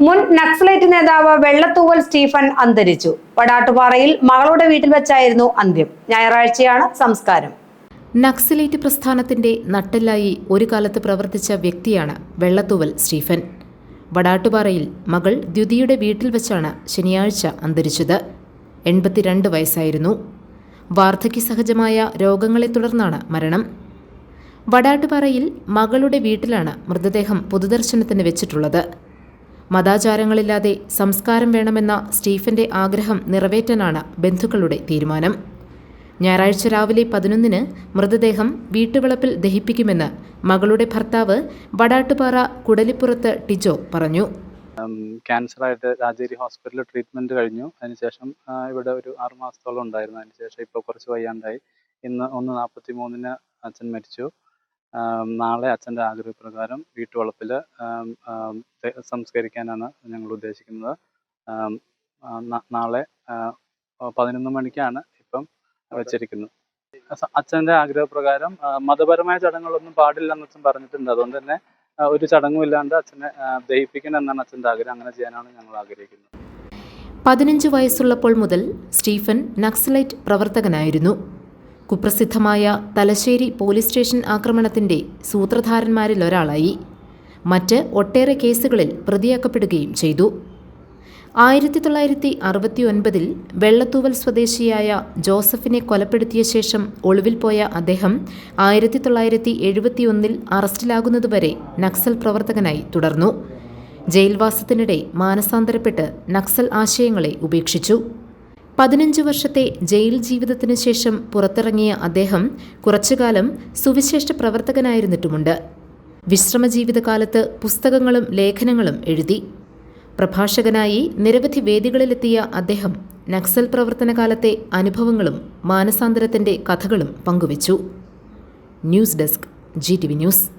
മുൻ നക്സലൈറ്റ് നേതാവ് വെള്ളത്തൂവൽ സ്റ്റീഫൻ അന്തരിച്ചു. വടാട്ടുപാറയിൽ മകളുടെ വീട്ടിൽ വെച്ചായിരുന്നു അന്ത്യം. ഞായറാഴ്ചയാണ് സംസ്കാരം. നക്സലൈറ്റ് പ്രസ്ഥാനത്തിന്റെ നട്ടെല്ലായി ഒരു കാലത്ത് പ്രവർത്തിച്ച വ്യക്തിയാണ് വെള്ളത്തൂവൽ സ്റ്റീഫൻ. വടാട്ടുപാറയിൽ മകൾ ദ്യുതിയുടെ വീട്ടിൽ വെച്ചാണ് ശനിയാഴ്ച അന്തരിച്ചത്. എൺപത്തിരണ്ട് വയസ്സായിരുന്നു. വാർദ്ധക്യ സഹജമായ രോഗങ്ങളെ തുടർന്നാണ് മരണം. വടാട്ടുപാറയിൽ മകളുടെ വീട്ടിലാണ് മൃതദേഹം പൊതുദർശനത്തിന് വെച്ചിട്ടുള്ളത്. മതാചാരങ്ങളില്ലാതെ സംസ്കാരം വേണമെന്ന സ്റ്റീഫന്റെ ആഗ്രഹം നിറവേറ്റാനാണ് ബന്ധുക്കളുടെ തീരുമാനം. ഞായറാഴ്ച രാവിലെ പതിനൊന്നിന് മൃതദേഹം വീട്ടുവളപ്പിൽ ദഹിപ്പിക്കുമെന്ന് മകളുടെ ഭർത്താവ് വടാട്ടുപാറ കുടലിപ്പുറത്ത് ടിജോ പറഞ്ഞു. ക്യാൻസർ ആയിട്ട് രാജേരി ഹോസ്പിറ്റലിൽ ട്രീറ്റ്മെന്റ് കഴിഞ്ഞു. അതിനുശേഷം ഇവിടെ ഒരു ആറ് മാസത്തോളം ഉണ്ടായിരുന്നു. അതിനുശേഷം ഇപ്പോൾ കുറച്ച് വയ്യാണ്ടായി. ഇന്ന് ഒന്ന് നാൽപ്പത്തി മൂന്നിന് അച്ഛൻ മരിച്ചു. നാളെ അച്ഛന്റെ ആഗ്രഹപ്രകാരം വീട്ടുവളപ്പിൽ സംസ്കരിക്കാനാണ് ഞങ്ങൾ ഉദ്ദേശിക്കുന്നത്. നാളെ പതിനൊന്ന് മണിക്കാണ് ഇപ്പം വെച്ചിരിക്കുന്നത്. അച്ഛന്റെ ആഗ്രഹപ്രകാരം മതപരമായ ചടങ്ങുകളൊന്നും പാടില്ലെന്ന് അച്ഛൻ പറഞ്ഞിട്ടുണ്ട്. അതുകൊണ്ട് തന്നെ ഒരു ചടങ്ങും ഇല്ലാണ്ട് അച്ഛനെ ദഹിപ്പിക്കണം എന്നാണ് അച്ഛന്റെ ആഗ്രഹം. അങ്ങനെ ചെയ്യാനാണ് ഞങ്ങൾ ആഗ്രഹിക്കുന്നത്. പതിനഞ്ച് വയസ്സുള്ളപ്പോൾ മുതൽ സ്റ്റീഫൻ നക്സലൈറ്റ് പ്രവർത്തകനായിരുന്നു. കുപ്രസിദ്ധമായ തലശ്ശേരി പോലീസ് സ്റ്റേഷൻ ആക്രമണത്തിന്റെ സൂത്രധാരന്മാരിലൊരാളായി. മറ്റ് ഒട്ടേറെ കേസുകളിൽ പ്രതിയാക്കപ്പെടുകയും ചെയ്തു. ആയിരത്തി തൊള്ളായിരത്തി അറുപത്തി ഒൻപതിൽ വെള്ളത്തൂവൽ സ്വദേശിയായ ജോസഫിനെ കൊലപ്പെടുത്തിയ ശേഷം ഒളിവിൽ പോയ അദ്ദേഹം ആയിരത്തി തൊള്ളായിരത്തി എഴുപത്തിയൊന്നിൽ അറസ്റ്റിലാകുന്നതുവരെ നക്സൽ പ്രവർത്തകനായി തുടർന്നു. ജയിൽവാസത്തിനിടെ മാനസാന്തരപ്പെട്ട് നക്സൽ ആശയങ്ങളെ ഉപേക്ഷിച്ചു. പതിനഞ്ച് വർഷത്തെ ജയിൽ ജീവിതത്തിന് ശേഷം പുറത്തിറങ്ങിയ അദ്ദേഹം കുറച്ചുകാലം സുവിശേഷ പ്രവർത്തകനായിരുന്നിട്ടുമുണ്ട്. വിശ്രമ ജീവിതകാലത്ത് പുസ്തകങ്ങളും ലേഖനങ്ങളും എഴുതി. പ്രഭാഷകനായി നിരവധി വേദികളിലെത്തിയ അദ്ദേഹം നക്സൽ പ്രവർത്തനകാലത്തെ അനുഭവങ്ങളും മാനസാന്തരത്തിന്റെ കഥകളും പങ്കുവച്ചു. News desk G T V news.